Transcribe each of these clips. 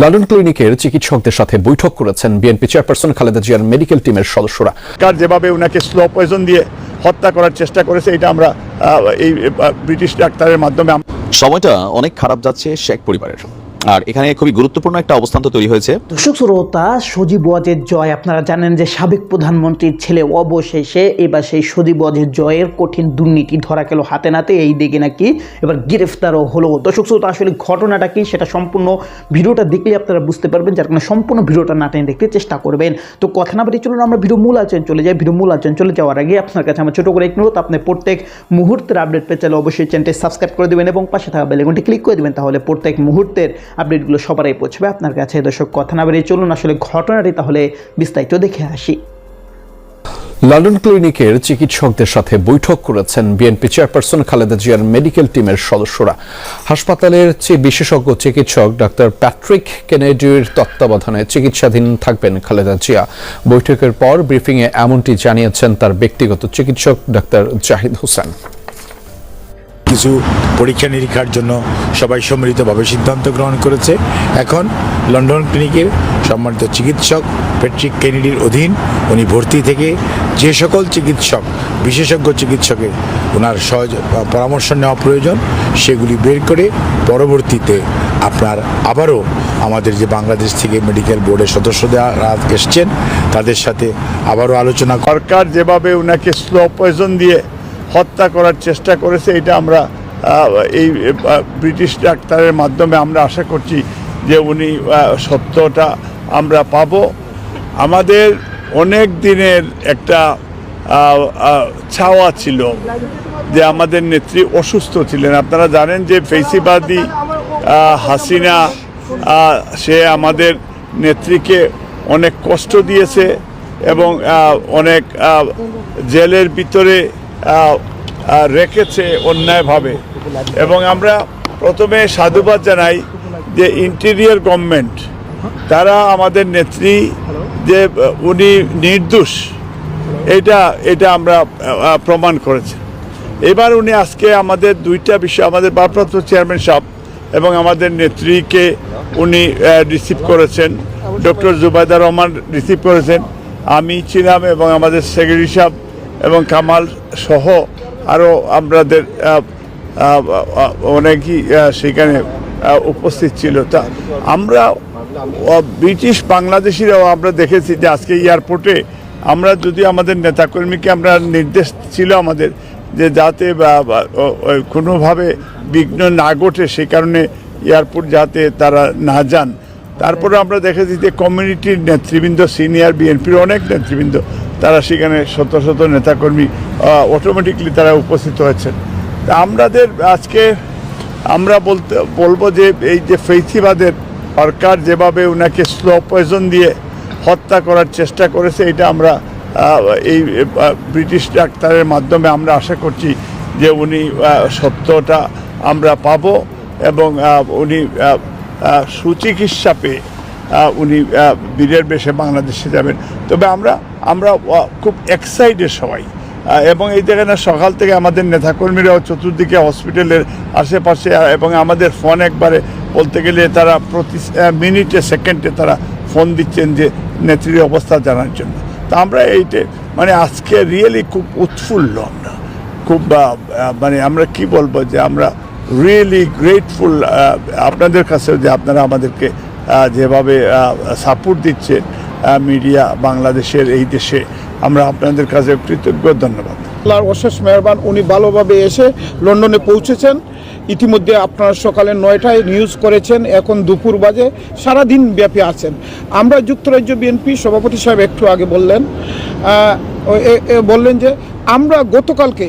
London ক্লিনিকের চিকিৎসকদের সাথে বৈঠক করেছেন বিএনপি চেয়ারপারসন খালেদা জিয়ার মেডিকেল টিমের সদস্যরা। কার যেভাবে ওনাকে স্লো পয়জন দিয়ে হত্যা করার চেষ্টা করেছে এটা আমরা আহ, এই ব্রিটিশ ডাক্তারের মাধ্যমে সময়টা অনেক খারাপ যাচ্ছে শেখ পরিবারের। আর এখানে খুবই গুরুত্বপূর্ণ একটা অবস্থান তো তৈরি হয়েছে। দর্শক শ্রোতা, সজীব ওয়াজের জয়, আপনারা জানেন যে সাবেক প্রধানমন্ত্রীর ছেলে অবশেষে এবার সেই সজীব ওয়াজের জয়ের কঠিন দুর্নীতি ধরা গেল হাতে নাতে, এই দিকে নাকি এবার গ্রেফতারও হলো। দর্শক শ্রোতা, আসলে ঘটনাটা কি সেটা সম্পূর্ণ ভিডিওটা দেখলে আপনারা বুঝতে পারবেন, যার কারণে সম্পূর্ণ ভিডিওটা না টেনে দেখতে চেষ্টা করবেন। তো কথা না বাড়ি চলুন, আমরা ভিডিও মূল আলোচনা চলে যাই। ভিডিও মূল আলোচনা চলে যাওয়ার আগে আপনার কাছে আমার ছোটো করে এক অনুরোধ, আপনি প্রত্যেক মুহূর্তের আপডেট পেতে চাইলে অবশ্যই চ্যানেলটি সাবস্ক্রাইব করে দেবেন এবং পাশে থাকা বেলেগনটি ক্লিক করে দেবেন, তাহলে প্রত্যেক মুহূর্তের আপডেটগুলো সবারই পৌঁছবে। আপনার কাছে দর্শক, কথা না বেরিয়ে চলুন আসলে ঘটনাটি তাহলে বিস্তারিত দেখে আসি। লন্ডন ক্লিনিকের চিকিৎসকদের সাথে বৈঠক করেছেন বিএনপি চেয়ারপারসন খালেদা জিয়ার মেডিকেল টিমের সদস্যরা। হাসপাতালের চেয়ে বিশেষজ্ঞ চিকিৎসক ডাক্তার প্যাট্রিক কেনেডির তত্ত্বাবধানে চিকিৎসাধীন থাকবেন খালেদা জিয়া। বৈঠকের পর ব্রিফিংয়ে এমনটি জানিয়েছেন তার ব্যক্তিগত চিকিৎসক ডাক্তার জাহিদ হোসেন। কিছু পরীক্ষা নিরীক্ষার জন্য সবাই সম্মিলিতভাবে সিদ্ধান্ত গ্রহণ করেছে। এখন লন্ডন ক্লিনিকের সম্মানিত চিকিৎসক প্যাট্রিক কেনেডির অধীন উনি ভর্তি থেকে যে সকল চিকিৎসক, বিশেষজ্ঞ চিকিৎসকের ওনার সহজ পরামর্শ নেওয়া প্রয়োজন, সেগুলি বের করে পরবর্তীতে আপনার আবারও আমাদের যে বাংলাদেশ থেকে মেডিকেল বোর্ডের সদস্য সদস্যরা এসছেন, তাদের সাথে আবারও আলোচনা সরকার যেভাবে ওনাকে স্লো পয়জন দিয়ে হত্যা করার চেষ্টা করেছে, এটা আমরা এই ব্রিটিশ ডাক্তারের মাধ্যমে আমরা আশা করছি যে উনি সত্যটা আমরা পাব। আমাদের অনেক দিনের একটা ছাওয়া ছিল যে আমাদের নেত্রী অসুস্থ ছিলেন। আপনারা জানেন যে ফেসিবাদী হাসিনা সে আমাদের নেত্রীকে অনেক কষ্ট দিয়েছে এবং অনেক জেলের ভিতরে রেখেছে অন্যায়ভাবে। এবং আমরা প্রথমে সাধুবাদ জানাই যে ইন্টেরিয়র গভর্নমেন্ট তারা আমাদের নেত্রী যে উনি নির্দোষ, এটা এটা আমরা প্রমাণ করেছি এবার উনি আজকে আমাদের দুইটা বিষয়, আমাদের ভারপ্রাপ্ত চেয়ারম্যান সাহেব এবং আমাদের নেত্রীকে উনি রিসিভ করেছেন। ডক্টর জুবাইদা রহমান রিসিভ করেছেন। আমি ছিলাম এবং আমাদের সেক্রেটারি সাহেব এবং কামাল সহ আরও আমাদের অনেকই সেখানে উপস্থিত ছিল। তা আমরা ব্রিটিশ বাংলাদেশিরাও আমরা দেখেছি যে আজকে এয়ারপোর্টে আমরা যদি আমাদের নেতাকর্মীকে আমরা নির্দেশ ছিল আমাদের যে যাতে কোনোভাবে বিঘ্ন না ঘটে সে কারণে এয়ারপোর্ট যাতে তারা না যান। তারপরে আমরা দেখেছি যে কমিউনিটির নেতৃবৃন্দ, সিনিয়র বিএনপির অনেক নেতৃবৃন্দ তারা সেখানে শত শত নেতাকর্মী অটোমেটিকলি তারা উপস্থিত হয়েছেন। তা আমাদের আজকে আমরা বলতে, বলব যে এই যে ফেসিবাদের সরকার যেভাবে ওনাকে স্লো পয়জন দিয়ে হত্যা করার চেষ্টা করেছে, এটা আমরা এই ব্রিটিশ ডাক্তারের মাধ্যমে আমরা আশা করছি যে উনি সত্যটা আমরা পাব এবং উনি সুচিকিৎসা পেয়ে উনি বীরের বেশে বাংলাদেশে যাবেন। তবে আমরা আমরা খুব এক্সাইটেড সবাই। এবং এই জায়গায় সকাল থেকে আমাদের নেতাকর্মীরাও চতুর্দিকে হসপিটালের আশেপাশে এবং আমাদের ফোন একবারে বলতে গেলে তারা প্রতি মিনিটে সেকেন্ডে তারা ফোন দিচ্ছেন যে নেত্রীর অবস্থা জানার জন্য। তা আমরা এইটে মানে আজকে রিয়েলি খুব উৎফুল্ল আমরা। খুব মানে আমরা কি বলব যে আমরা রিয়েলি গ্রেটফুল আপনাদের কাছে যে আপনারা আমাদেরকে যেভাবে সাপোর্ট দিচ্ছেন মিডিয়া বাংলাদেশের এই দেশে। আমরা আপনাদের কাছে কৃতজ্ঞ, ধন্যবাদ। আল্লাহর অশেষ মেহরবান, উনি ভালোভাবে এসে লন্ডনে পৌঁছেছেন। ইতিমধ্যে আপনারা সকালে নয়টায় নিউজ করেছেন, এখন দুপুর বাজে, সারাদিন ব্যাপী আছেন। আমরা যুক্তরাজ্য বিএনপি সভাপতি সাহেব একটু আগে বললেন বললেন যে, আমরা গতকালকে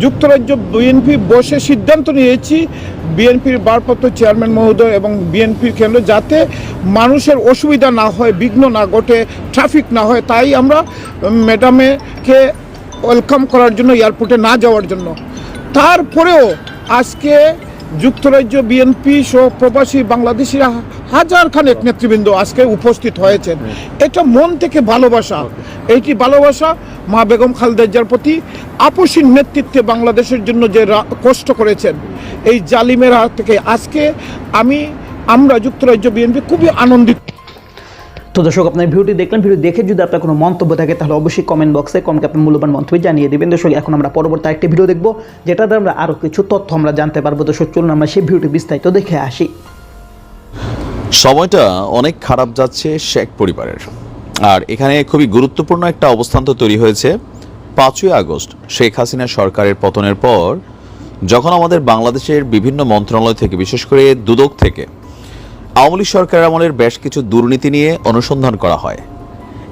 যুক্তরাজ্য বিএনপি বসে সিদ্ধান্ত নিয়েছি বিএনপির ভারপ্রাপ্ত চেয়ারম্যান মহোদয় এবং বিএনপির কেন্দ্র যাতে মানুষের অসুবিধা না হয়, বিঘ্ন না ঘটে ট্রাফিক না হয়, তাই আমরা ম্যাডামেকে ওয়েলকাম করার জন্য এয়ারপোর্টে না যাওয়ার জন্য। তারপরেও আজকে যুক্তরাজ্য বিএনপি সহ প্রবাসী বাংলাদেশিরা হাজার খানেক নেতৃবৃন্দ আজকে উপস্থিত হয়েছেন। এটা মন থেকে ভালোবাসা। এইটি ভালোবাসা মা বেগম খালেদা জিয়ার প্রতি আপসীন নেতৃত্বে বাংলাদেশের জন্য যে কষ্ট করেছেন, এই জালিমের হাত থেকে আজকে আমি, আমরা যুক্তরাজ্য বিএনপি খুবই আনন্দিত। তো দর্শক, আপনার ভিডিওটি দেখলেন। ভিডিও দেখে যদি আপনার কোনো মন্তব্য থাকে, তাহলে অবশ্যই কমেন্ট বক্সে কমকে আপনার মূল্যবান মন্তব্য জানিয়ে দেবেন। দর্শক, এখন আমরা পরবর্তী একটি ভিডিও দেখব যেটাতে আমরা আরও কিছু তথ্য আমরা জানতে পারব। দর্শক, চলুন আমরা সেই ভিডিওটি বিস্তারিত দেখে আসি। সময়টা অনেক খারাপ যাচ্ছে শেখ পরিবারের। আর এখানে খুবই গুরুত্বপূর্ণ একটা অবস্থান তো তৈরি হয়েছে। পাঁচই আগস্ট শেখ হাসিনা সরকারের পতনের পর যখন আমাদের বাংলাদেশের বিভিন্ন মন্ত্রণালয় থেকে, বিশেষ করে দুদক থেকে, আওয়ামী লীগ সরকারের আমলের বেশ কিছু দুর্নীতি নিয়ে অনুসন্ধান করা হয়।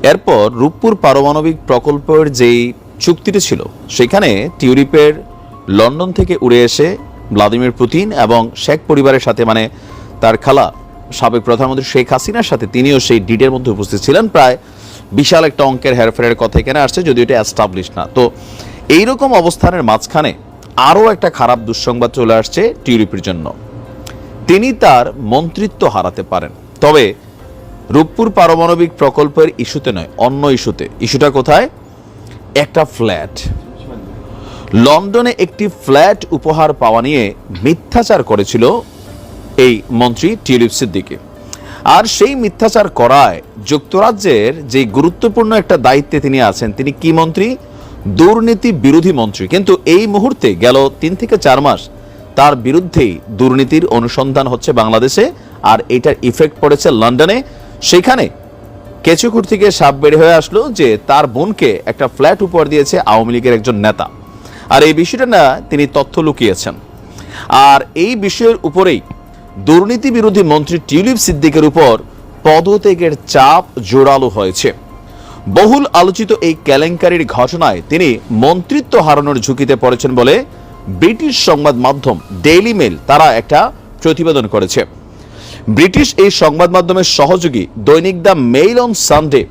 এরপর রূপপুর পারমাণবিক প্রকল্পের যেই চুক্তিটি ছিল, সেখানে টিউরিপের লন্ডন থেকে উড়ে এসে ভ্লাদিমির পুতিন এবং শেখ পরিবারের সাথে মানে তার খালা সাবেক প্রধানমন্ত্রী শেখ হাসিনার সাথে তিনিও সেই ডিডের মধ্যে উপস্থিত ছিলেন। প্রায় বিশাল একটা অঙ্কের হেরফেরের কথা এখানে আসছে, যদিও এটা অ্যাস্টাবলিশ না। তো এইরকম অবস্থানের মাঝখানে আরও একটা খারাপ দুঃসংবাদ চলে আসছে টিউরিপের জন্য। তিনি তার মন্ত্রিত্ব হারাতে পারেন। তবে রূপপুর পারমাণবিক প্রকল্পের ইস্যুতে নয়, অন্য ইস্যুতে। ইস্যুটা কোথায়? একটা ফ্ল্যাট। লন্ডনে একটি ফ্ল্যাট উপহার পাওয়া নিয়ে মিথ্যাচার করেছিল এই মন্ত্রী টিউলিপ সিদ্দিকি। আর সেই মিথ্যাচার করায় যুক্তরাজ্যের যে গুরুত্বপূর্ণ একটা দায়িত্বে তিনি আছেন, তিনি কি মন্ত্রী? দুর্নীতি বিরোধী মন্ত্রী। কিন্তু এই মুহূর্তে গেল তিন থেকে চার মাস তার বিরুদ্ধেই দুর্নীতির অনুসন্ধান হচ্ছে বাংলাদেশে, আর এটার ইফেক্ট পড়েছে লন্ডনে। সেখানে কেচুকুর থেকে সাপ বেড়ে হয়ে আসলো যে তার বোনকে একটা ফ্ল্যাট উপহার দিয়েছে আওয়ামী লীগের একজন নেতা। আর এই বিষয়টা না তিনি তথ্য লুকিয়েছেন। আর এই বিষয়ের উপরেই দুর্নীতি বিরোধী মন্ত্রী টিউলিপ সিদ্দিকের উপর পদত্যাগের চাপ জোরালো হয়েছে। বহুল আলোচিত এই কেলেঙ্কারির ঘটনায় তিনি মন্ত্রিত্ব হারানোর ঝুঁকিতে পড়েছেন বলে ব্রিটিশ সংবাদ মাধ্যম ডেইলি মেল তারা একটা প্রতিবেদন করেছে। ব্রিটিশ এই সংবাদ মাধ্যমের সহযোগী দৈনিক the Mail on Sunday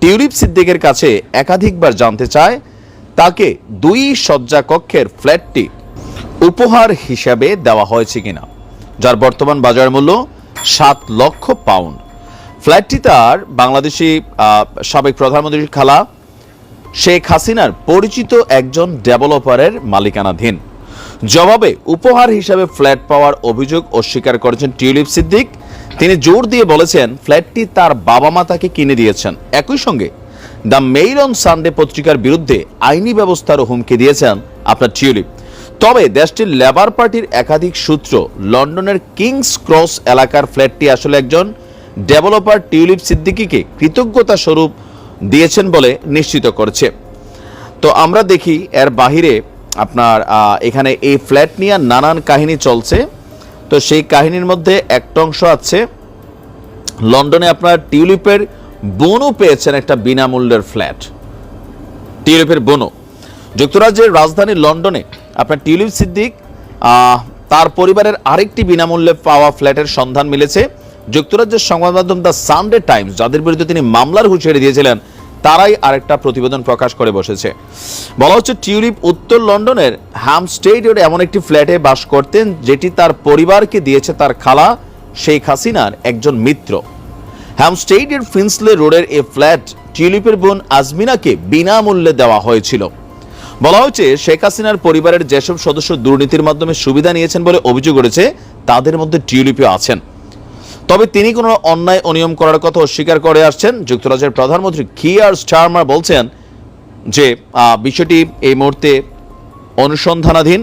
Tulip সিদ্দিকের কাছে একাধিকবার জানতে চায়, তাকে দুই শয্যা কক্ষের ফ্ল্যাটটি উপহার হিসাবে দেওয়া হয়েছে কিনা। যার বর্তমান বাজার মূল্য সাত লক্ষ পাউন্ড। ফ্ল্যাটটি তার বাংলাদেশি সাবেক প্রধানমন্ত্রীর খালা শেখ হাসিনার পরিচিত একজন ডেভেলপারের মালিকানাধীন। জবাবে উপহার হিসাবে ফ্ল্যাট পাওয়ার অভিযোগ অস্বীকার করেছেন টিউলিপ সিদ্দিক। তিনি জোর দিয়ে বলেছেন, ফ্ল্যাটটি তার বাবা মা তাকে কিনে দিয়েছেন। একই সঙ্গে, দ্য মেইল অন সানডে পত্রিকার বিরুদ্ধে আইনি ব্যবস্থারও হুমকি দিয়েছেন। আপনার টিউলিপ। তবে দেশটির লেবার পার্টির একাধিক সূত্র, লন্ডনের কিংস ক্রস এলাকার ফ্ল্যাটটি আসলে একজন ডেভেলপার টিউলিপ সিদ্দিকিকে কৃতজ্ঞতা স্বরূপ দিয়েছেন বলে নিশ্চিত করেছে। তো আমরা দেখি এর বাহিরে আপনার এখানে এই ফ্ল্যাট নিয়ে নানান কাহিনী চলছে। তো সেই কাহিনীর মধ্যে একটা অংশ আছে, লন্ডনে আপনার টিউলিপের বোনও পেয়েছেন একটা বিনামূল্যের ফ্ল্যাট। টিউলিপের বোনও। যুক্তরাজ্যের রাজধানী লন্ডনে আপনার টিউলিপ সিদ্দিক তার পরিবারের আরেকটি বিনামূল্যে পাওয়া ফ্ল্যাটের সন্ধান মিলেছে। যুক্তরাজ্যের সংবাদ মাধ্যম দ্য সানডে টাইমস, যাদের বিরুদ্ধে তিনি মামলার হুঁশিয়ারি দিয়েছিলেন, তারাই আরেকটা প্রতিবেদন প্রকাশ করে বসেছে। বলা হচ্ছে, টিউলিপ উত্তর লন্ডনের হ্যামস্টেড এমন একটি ফ্ল্যাটে বাস করতেন, যেটি তার পরিবারকে দিয়েছে তার খালা শেখ হাসিনার একজন মিত্র। হ্যামস্টেডের ফিন্সলে রোডের এ ফ্ল্যাট টিউলিপের বোন আজমিনাকে বিনামূল্যে দেওয়া হয়েছিল। বলা হচ্ছে শেখ হাসিনার পরিবারের যেসব সদস্য দুর্নীতির মাধ্যমে সুবিধা নিয়েছেন বলে অভিযোগ করেছে তাদের মধ্যে টিউলিপিও আছেন। তবে তিনি কোনো অন্যায় অনিয়ম করার কথা অস্বীকার করে আসছেন। যুক্তরাজ্যের প্রধানমন্ত্রী কিয়ার স্টারমার বলছেন যে বিষয়টি এই মুহূর্তে অনুসন্ধানাধীন।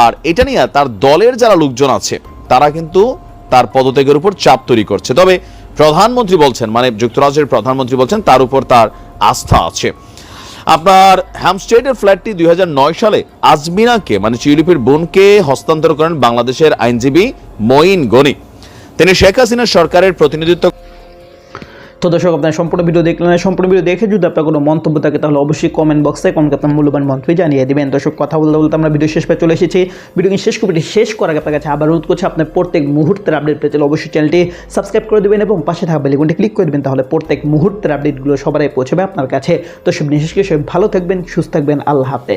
আর এটা নিয়ে তার দলের যারা লোকজন আছে, তারা কিন্তু তার পদত্যাগের উপর চাপ তৈরি করছে। তবে প্রধানমন্ত্রী বলছেন মানে যুক্তরাজ্যের প্রধানমন্ত্রী বলছেন, তার উপর তার আস্থা আছে। আপনার হ্যামস্টেডের ফ্ল্যাটটি দুই হাজার নয় সালে আজমিনাকে মানে চিউলিপের বোনকে হস্তান্তর করেন বাংলাদেশের আইনজীবী মঈন গনি। তিনি শেখ হাসিনা সরকারের প্রতিনিধিত্ব তো দর্শক, আপনার সম্পূর্ণ ভিডিও দেখলেন সম্পূর্ণ ভিডিও দেখে যদি আপনার কোনো মন্তব্য থাকে, তাহলে অবশ্যই কমেন্ট বক্সে কমেন্ট আপনার মূল্যবান মন্তব্য জানিয়ে দেবেন। দর্শক, কথা বলতে বলতে আমরা ভিডিও শেষ পেয়ে চলে এসেছি। ভিডিও শেষ করে শেষ করার আপনার কাছে আবার অনুরোধ করছি, আপনার প্রত্যেক মুহূর্তের আপডেট পেতে অবশ্যই চ্যানেলটি সাবস্ক্রাইব করে দেবেন এবং পাশে থাকা বেলিকনটি ক্লিক করে দেবেন, তাহলে প্রত্যেক মুহূর্তের আপডেটগুলো সবারই পৌঁছবে আপনার কাছে। তো সব বিশেষ করে সবাই ভালো থাকবেন, সুস্থ থাকবেন, আল্লাহ হাফেজ।